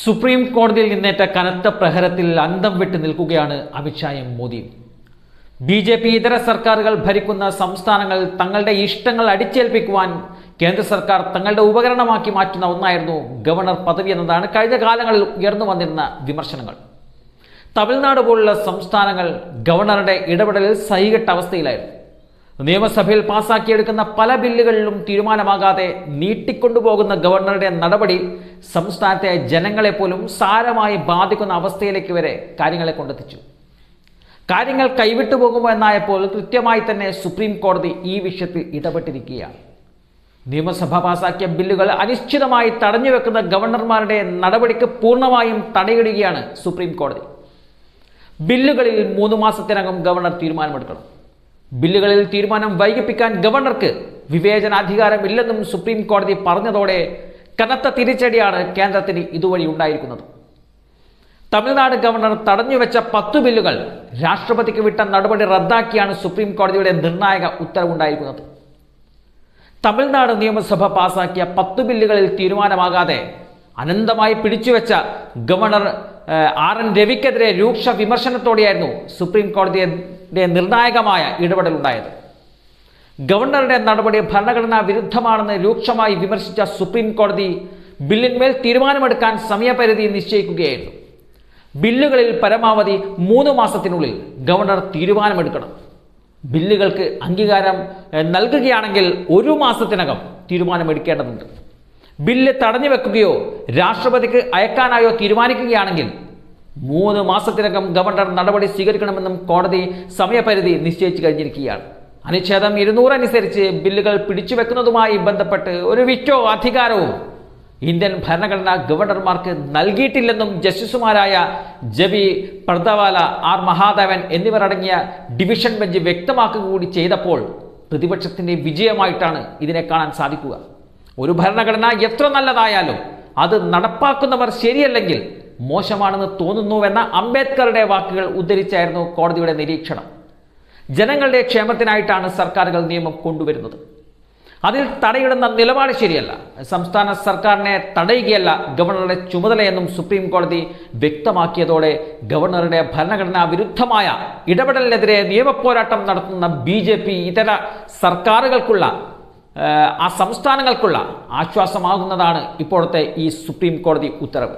Supreme കോടതിയിൽ നിന്നേറ്റ കനത്ത പ്രഹരത്തിൽ അന്തം വിട്ട് നിൽക്കുകയാണ് അമിത്ഷായും മോദിയും ബി ജെ പി ഇതര സർക്കാരുകൾ ഭരിക്കുന്ന സംസ്ഥാനങ്ങൾ തങ്ങളുടെ ഇഷ്ടങ്ങൾ അടിച്ചേൽപ്പിക്കുവാൻ കേന്ദ്ര സർക്കാർ തങ്ങളുടെ ഉപകരണമാക്കി മാറ്റുന്ന ഒന്നായിരുന്നു ഗവർണർ പദവി എന്നതാണ് കഴിഞ്ഞ കാലങ്ങളിൽ ഉയർന്നു വന്നിരുന്ന വിമർശനങ്ങൾ. തമിഴ്നാട് പോലുള്ള സംസ്ഥാനങ്ങൾ ഗവർണറുടെ ഇടപെടലിൽ സഹികെട്ട അവസ്ഥയിലായിരുന്നു. നിയമസഭയിൽ പാസാക്കിയെടുക്കുന്ന പല ബില്ലുകളിലും തീരുമാനമാകാതെ നീട്ടിക്കൊണ്ടുപോകുന്ന ഗവർണറുടെ നടപടി സംസ്ഥാനത്തെ ജനങ്ങളെ പോലും സാരമായി ബാധിക്കുന്ന അവസ്ഥയിലേക്ക് വരെ കാര്യങ്ങളെ കൊണ്ടെത്തിച്ചു. കാര്യങ്ങൾ കൈവിട്ടു പോകുമോ എന്നായപ്പോൾ കൃത്യമായി തന്നെ സുപ്രീം കോടതി ഈ വിഷയത്തിൽ ഇടപെട്ടിരിക്കുകയാണ്. നിയമസഭ പാസാക്കിയ ബില്ലുകൾ അനിശ്ചിതമായി തടഞ്ഞു വെക്കുന്ന ഗവർണർമാരുടെ നടപടിക്ക് പൂർണമായും തടയിടുകയാണ് സുപ്രീം കോടതി. ബില്ലുകളിൽ മൂന്ന് മാസത്തിനകം ഗവർണർ തീരുമാനമെടുക്കണം. ബില്ലുകളിൽ തീരുമാനം വൈകിപ്പിക്കാൻ ഗവർണർക്ക് വിവേചനാധികാരമില്ലെന്നും സുപ്രീം കോടതി പറഞ്ഞതോടെ കനത്ത തിരിച്ചടിയാണ് കേന്ദ്രത്തിന് ഇതുവഴി ഉണ്ടായിരിക്കുന്നത്. തമിഴ്നാട് ഗവർണർ തടഞ്ഞുവെച്ച പത്തു ബില്ലുകൾ രാഷ്ട്രപതിക്ക് വിട്ട നടപടി റദ്ദാക്കിയാണ് സുപ്രീം കോടതിയുടെ നിർണായക ഉത്തരവുണ്ടായിരിക്കുന്നത്. തമിഴ്നാട് നിയമസഭ പാസാക്കിയ പത്തു ബില്ലുകളിൽ തീരുമാനമാകാതെ അനന്തമായി പിടിച്ചുവെച്ച ഗവർണർ ആർ എൻ രവിക്കെതിരെ രൂക്ഷ വിമർശനത്തോടെയായിരുന്നു സുപ്രീം കോടതിയുടെ നിർണായകമായ ഇടപെടൽ ഉണ്ടായത് ഗവർണറുടെ നടപടി ഭരണഘടനാ വിരുദ്ധമാണെന്ന് രൂക്ഷമായി വിമർശിച്ച സുപ്രീം കോടതി ബില്ലിന്മേൽ തീരുമാനമെടുക്കാൻ സമയപരിധി നിശ്ചയിക്കുകയായിരുന്നു. ബില്ലുകളിൽ പരമാവധി മൂന്ന് മാസത്തിനുള്ളിൽ ഗവർണർ തീരുമാനമെടുക്കണം. ബില്ലുകൾക്ക് അംഗീകാരം നൽകുകയാണെങ്കിൽ ഒരു മാസത്തിനകം തീരുമാനമെടുക്കേണ്ടതുണ്ട്. ബില്ല് തടഞ്ഞു വെക്കുകയോ രാഷ്ട്രപതിക്ക് അയക്കാനായോ തീരുമാനിക്കുകയാണെങ്കിൽ മൂന്ന് മാസത്തിനകം ഗവർണർ നടപടി സ്വീകരിക്കണമെന്നും കോടതി സമയപരിധി നിശ്ചയിച്ചു കഴിഞ്ഞിരിക്കുകയാണ്. അനുച്ഛേദം ഇരുന്നൂറ് അനുസരിച്ച് ബില്ലുകൾ പിടിച്ചു വെക്കുന്നതുമായി ബന്ധപ്പെട്ട് ഒരു വിറ്റോ അധികാരവും ഇന്ത്യൻ ഭരണഘടന ഗവർണർമാർക്ക് നൽകിയിട്ടില്ലെന്നും ജസ്റ്റിസുമാരായ ജബി പർദവാല ആർ മഹാദേവൻ എന്നിവരടങ്ങിയ ഡിവിഷൻ ബെഞ്ച് വ്യക്തമാക്കുക കൂടി ചെയ്തപ്പോൾ പ്രതിപക്ഷത്തിന്റെ വിജയമായിട്ടാണ് ഇതിനെ കാണാൻ സാധിക്കുക. ഒരു ഭരണഘടന എത്ര നല്ലതായാലും അത് നടപ്പാക്കുന്നവർ ശരിയല്ലെങ്കിൽ മോശമാണെന്ന് തോന്നുന്നുവെന്ന അംബേദ്കറുടെ വാക്കുകൾ ഉദ്ധരിച്ചായിരുന്നു കോടതിയുടെ നിരീക്ഷണം. ജനങ്ങളുടെ ക്ഷേമത്തിനായിട്ടാണ് സർക്കാരുകൾ നിയമം കൊണ്ടുവരുന്നത്. അതിൽ തടയിടുന്ന നിലപാട് ശരിയല്ല. സംസ്ഥാന സർക്കാരിനെ തടയുകയല്ല ഗവർണറുടെ ചുമതലയെന്നും സുപ്രീം കോടതി വ്യക്തമാക്കിയതോടെ ഗവർണറുടെ ഭരണഘടനാ വിരുദ്ധമായ ഇടപെടലിനെതിരെ നിയമപോരാട്ടം നടത്തുന്ന ബി ഇതര സർക്കാരുകൾക്കുള്ള ആ സംസ്ഥാനങ്ങൾക്കുള്ള ആശ്വാസമാകുന്നതാണ് ഇപ്പോഴത്തെ ഈ സുപ്രീം കോടതി ഉത്തരവ്.